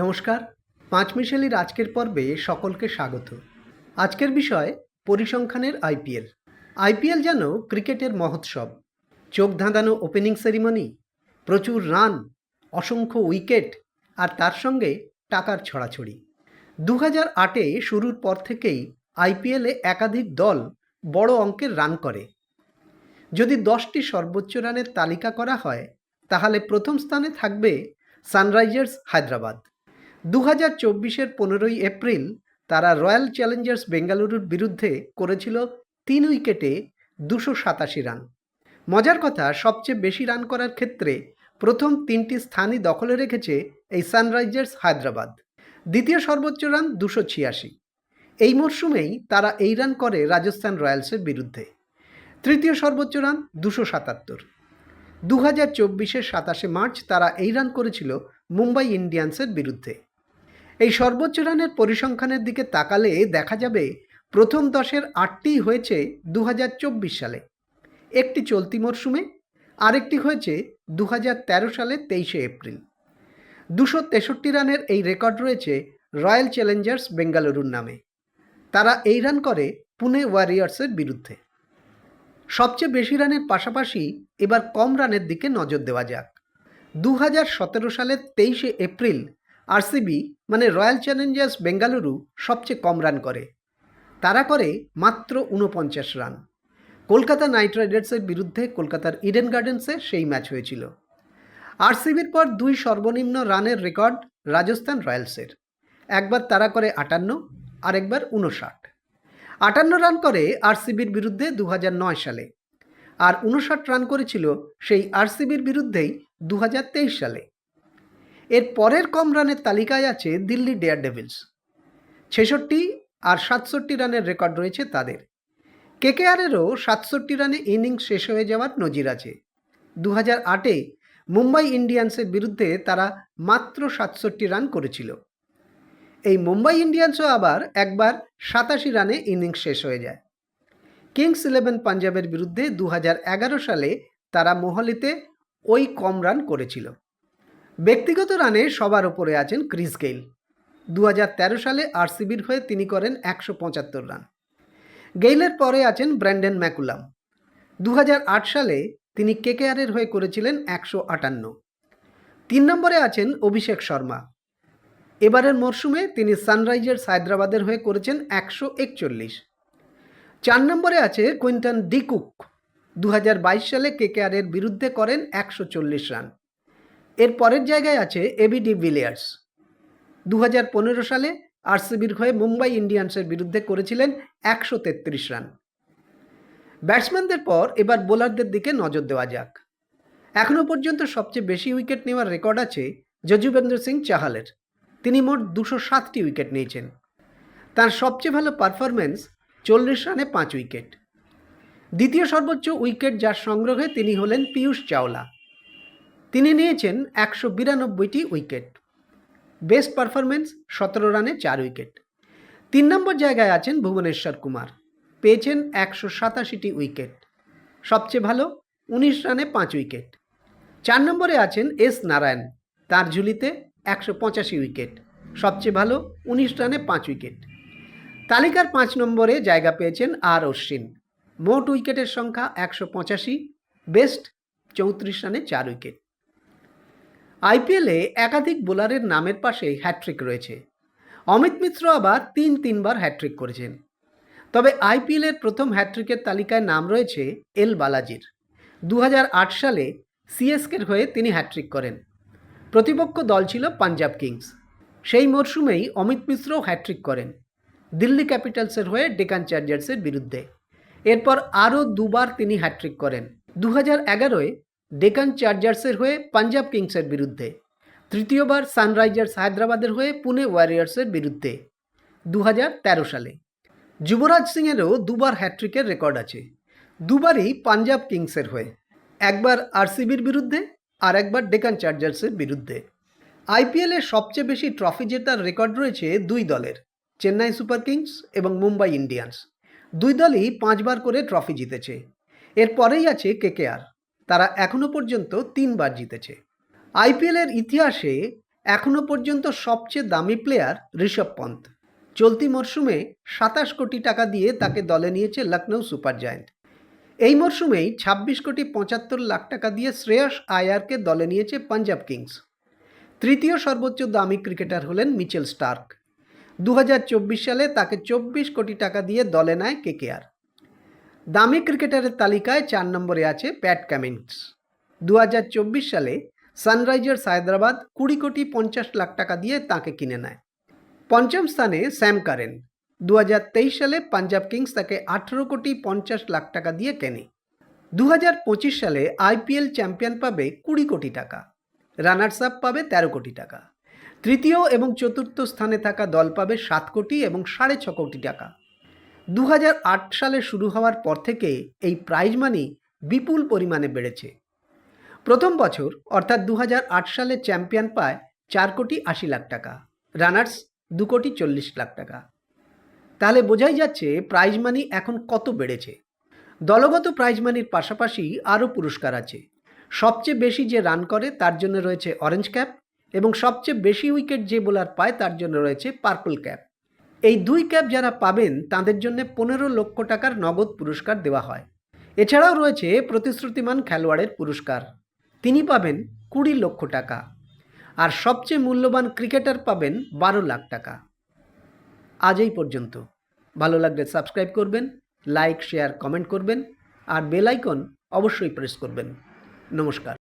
নমস্কার, পাঁচ মিশেলির আজকের পর্বে সকলকে স্বাগত। আজকের বিষয় পরিসংখ্যানের আইপিএল। আইপিএল যেন ক্রিকেটের মহোৎসব। চোখ ধাঁধানো ওপেনিং সেরিমনি, প্রচুর রান, অসংখ্য উইকেট, আর তার সঙ্গে টাকার ছড়াছড়ি। দু হাজার আটে শুরুর পর থেকেই আইপিএলে একাধিক দল বড় অঙ্কের রান করে। যদি দশটি সর্বোচ্চ রানের তালিকা করা হয়, তাহলে প্রথম স্থানে থাকবে সানরাইজার্স হায়দ্রাবাদ। দু হাজার চব্বিশের পনেরোই এপ্রিল তারা রয়্যাল চ্যালেঞ্জার্স বেঙ্গালুরুর বিরুদ্ধে করেছিল তিন উইকেটে দুশো সাতাশি রান। মজার কথা, সবচেয়ে বেশি রান করার ক্ষেত্রে প্রথম তিনটি স্থানই দখলে রেখেছে এই সানরাইজার্স হায়দ্রাবাদ। দ্বিতীয় সর্বোচ্চ রান দুশো ছিয়াশি। এই মরশুমেই তারা এই রান করে রাজস্থান রয়্যালসের বিরুদ্ধে। তৃতীয় সর্বোচ্চ রান দুশো সাতাত্তর। দু হাজার চব্বিশের সাতাশে মার্চ তারা এই রান করেছিল মুম্বাই ইন্ডিয়ান্সের বিরুদ্ধে। এই সর্বোচ্চ রানের পরিসংখ্যানের দিকে তাকালে দেখা যাবে প্রথম দশের আটটিই হয়েছে দু হাজার চব্বিশ সালে, একটি চলতি মরশুমে আরেকটি হয়েছে দু হাজার তেরো সালে তেইশে এপ্রিল। দুশো তেষট্টি রানের এই রেকর্ড রয়েছে রয়্যাল চ্যালেঞ্জার্স বেঙ্গালুরুর নামে। তারা এই রান করে পুনে ওয়ারিয়ার্সের বিরুদ্ধে। সবচেয়ে বেশি রানের পাশাপাশি এবার কম রানের দিকে নজর দেওয়া যাক। দু সালের তেইশে এপ্রিল আরসিবি মানে রয়্যাল চ্যালেঞ্জার্স বেঙ্গালুরু সবচেয়ে কম রান করে। তারা করে মাত্র উনপঞ্চাশ রান। কলকাতা নাইট রাইডার্সের বিরুদ্ধে কলকাতার ইডেন গার্ডেন্সে সেই ম্যাচ হয়েছিল। আরসিবির পর দুই সর্বনিম্ন রানের রেকর্ড রাজস্থান রয়্যালসের। একবার তারা করে আটান্ন, আরেকবার উনষাট আটান্ন রান করে আরসিবির বিরুদ্ধে দু হাজার নয় সালে। আর উনষাট রান করেছিল সেই আরসিবির বিরুদ্ধেই দু হাজার তেইশ সালে। এর পরের কম রানের তালিকায় আছে দিল্লি ডেয়ার ডেভিলস। ছেষট্টি আর সাতষট্টি রানের রেকর্ড রয়েছে তাদের। কেকেআরেরও সাতষট্টি রানে ইনিংস শেষ হয়ে যাওয়ার নজির আছে। দু হাজার আটে মুম্বাই ইন্ডিয়ান্সের বিরুদ্ধে তারা মাত্র সাতষট্টি রান করেছিল। এই মুম্বাই ইন্ডিয়ান্সও আবার একবার সাতাশি রানে ইনিংস শেষ হয়ে যায়। কিংস ইলেভেন পাঞ্জাবের বিরুদ্ধে দু হাজার এগারো সালে তারা মোহালিতে ওই কম রান করেছিল। ব্যক্তিগত রানে সবার ওপরে আছেন ক্রিস গেইল। দু হাজার তেরো সালে আরসিবির হয়ে তিনি করেন একশো পঁচাত্তর রান। গেইলের পরে আছেন ব্র্যান্ডেন ম্যাকুলাম। দু হাজার আট সালে তিনি কেকেআরের হয়ে করেছিলেন একশো আটান্ন। তিন নম্বরে আছেন অভিষেক শর্মা। এবারের মরশুমে তিনি সানরাইজার্স হায়দ্রাবাদের হয়ে করেছেন একশো একচল্লিশ। চার নম্বরে আছে কুইন্টন ডিকুক। দু হাজার বাইশ সালে কেকেআরের বিরুদ্ধে করেন একশো চল্লিশ রান। এর পরের জায়গায় আছে এবিডি ভিলিয়ার্স দু হাজার পনেরো সালে আরসিবির হয়ে মুম্বাই ইন্ডিয়ান্সের বিরুদ্ধে করেছিলেন একশো তেত্রিশ রান। ব্যাটসম্যানদের পর এবার বোলারদের দিকে নজর দেওয়া যাক। এখনও পর্যন্ত সবচেয়ে বেশি উইকেট নেওয়ার রেকর্ড আছে যজুবেন্দ্র সিং চাহালের। তিনি মোট দুশো সাতটি উইকেট নিয়েছেন। তার সবচেয়ে ভালো পারফরমেন্স চল্লিশ রানে পাঁচ উইকেট। দ্বিতীয় সর্বোচ্চ উইকেট যার সংগ্রহে তিনি হলেন পীয়ূষ চাওলা। তিনি নিয়েছেন একশো বিরানব্বইটি উইকেট। বেস্ট পারফরমেন্স সতেরো রানে চার উইকেট। তিন নম্বর জায়গায় আছেন ভুবনেশ্বর কুমার। পেয়েছেন একশো সাতাশিটি উইকেট। সবচেয়ে ভালো, উনিশ রানে পাঁচ উইকেট। চার নম্বরে আছেন এস নারায়ণ। তার ঝুলিতে একশো পঁচাশি উইকেট। সবচেয়ে ভালো, উনিশ রানে পাঁচ উইকেট। তালিকার পাঁচ নম্বরে জায়গা পেয়েছেন আর অশ্বিন। মোট উইকেটের সংখ্যা একশো পঁচাশি, বেস্ট চৌত্রিশ রানে চার উইকেট। আইপিএলে একাধিক বোলারের নামের পাশে হ্যাট্রিক রয়েছে। অমিত মিত্র আবার তিন তিনবার হ্যাট্রিক করেছেন। তবে আইপিএলের প্রথম হ্যাট্রিকের তালিকায় নাম রয়েছে এল বালাজির। দু হাজার আট সালে সিএসকের হয়ে তিনি হ্যাট্রিক করেন। প্রতিপক্ষ দল ছিল পাঞ্জাব কিংস। সেই মরশুমেই অমিত মিশ্রও হ্যাট্রিক করেন। দিল্লি ক্যাপিটালসের হয়ে ডেকান চার্জার্সের বিরুদ্ধে। এরপর আরও দুবার তিনি হ্যাট্রিক করেন। দু হাজার এগারোয় ডেকান চার্জার্সের হয়ে পাঞ্জাব কিংসের বিরুদ্ধে। তৃতীয়বার সানরাইজার্স হায়দ্রাবাদের হয়ে পুনে ওয়ারিয়ার্সের বিরুদ্ধে দু হাজার তেরো সালে। যুবরাজ সিংয়েরও দুবার হ্যাট্রিকের রেকর্ড আছে। দুবারই পাঞ্জাব কিংসের হয়ে। একবার আরসিবির বিরুদ্ধে, আর একবার ডেকান চার্জার্সের বিরুদ্ধে। আইপিএলে সবচেয়ে বেশি ট্রফি জেতার রেকর্ড রয়েছে দুই দলের, চেন্নাই সুপার কিংস এবং মুম্বাই ইন্ডিয়ান্স। দুই দলই পাঁচবার করে ট্রফি জিতেছে। এরপরেই আছে কেকেআর। তারা এখনও পর্যন্ত তিনবার জিতেছে। আইপিএলের ইতিহাসে এখনও পর্যন্ত সবচেয়ে দামি প্লেয়ার ঋষভ পন্থ চলতি মরশুমে সাতাশ কোটি টাকা দিয়ে তাকে দলে নিয়েছে লখনৌ সুপার জায়ান্ট। এই মরশুমেই ছাব্বিশ কোটি পঁচাত্তর লাখ টাকা দিয়ে শ্রেয়স আয়ারকে দলে নিয়েছে পাঞ্জাব কিংস। তৃতীয় সর্বোচ্চ দামি ক্রিকেটার হলেন মিচেল স্টার্ক। দু হাজার চব্বিশ সালে তাকে চব্বিশ কোটি টাকা দিয়ে দলে নেয় কেকেআর। দামি ক্রিকেটারের তালিকায় চার নম্বরে আছে প্যাট কামিন্স। দু সালে সানরাইজার্স হায়দ্রাবাদ কুড়ি কোটি পঞ্চাশ লাখ টাকা দিয়ে তাকে কিনে নেয়। পঞ্চম স্থানে স্যাম কারেন। দু হাজার তেইশ সালে পাঞ্জাব কিংস তাকে আঠেরো কোটি পঞ্চাশ লাখ টাকা দিয়ে কেনে। দু হাজার পঁচিশ সালে আইপিএল চ্যাম্পিয়ন পাবে কুড়ি কোটি টাকা। রানার্স আপ পাবে তেরো কোটি টাকা। তৃতীয় এবং চতুর্থ স্থানে থাকা দল পাবে সাত কোটি এবং সাড়ে ছ কোটি টাকা। দু হাজার আট সালে শুরু হওয়ার পর থেকে এই প্রাইজ মানি বিপুল পরিমাণে বেড়েছে। প্রথম বছর, অর্থাৎ দু হাজার আট সালে চ্যাম্পিয়ন পায় চার কোটি আশি লাখ টাকা রানার্স দু কোটি চল্লিশ লাখ টাকা। তাহলে বোঝাই যাচ্ছে প্রাইজ মানি এখন কত বেড়েছে। দলগত প্রাইজ মানির পাশাপাশি আরও পুরস্কার আছে। সবচেয়ে বেশি যে রান করে তার জন্য রয়েছে অরেঞ্জ ক্যাপ এবং সবচেয়ে বেশি উইকেট যে বোলার পায় তার জন্য রয়েছে পার্পল ক্যাপ এই দুই ক্যাব যারা পাবেন, তাদের জন্য পনেরো লক্ষ টাকার নগদ পুরস্কার দেওয়া হয়। এছাড়াও রয়েছে প্রতিশ্রুতিমান খেলোয়াড়ের পুরস্কার। তিনি পাবেন কুড়ি লক্ষ টাকা। আর সবচেয়ে মূল্যবান ক্রিকেটার পাবেন বারো লাখ টাকা। আজ এই পর্যন্ত। ভালো লাগলে সাবস্ক্রাইব করবেন, লাইক, শেয়ার, কমেন্ট করবেন, আর বেল আইকন অবশ্যই প্রেস করবেন। নমস্কার।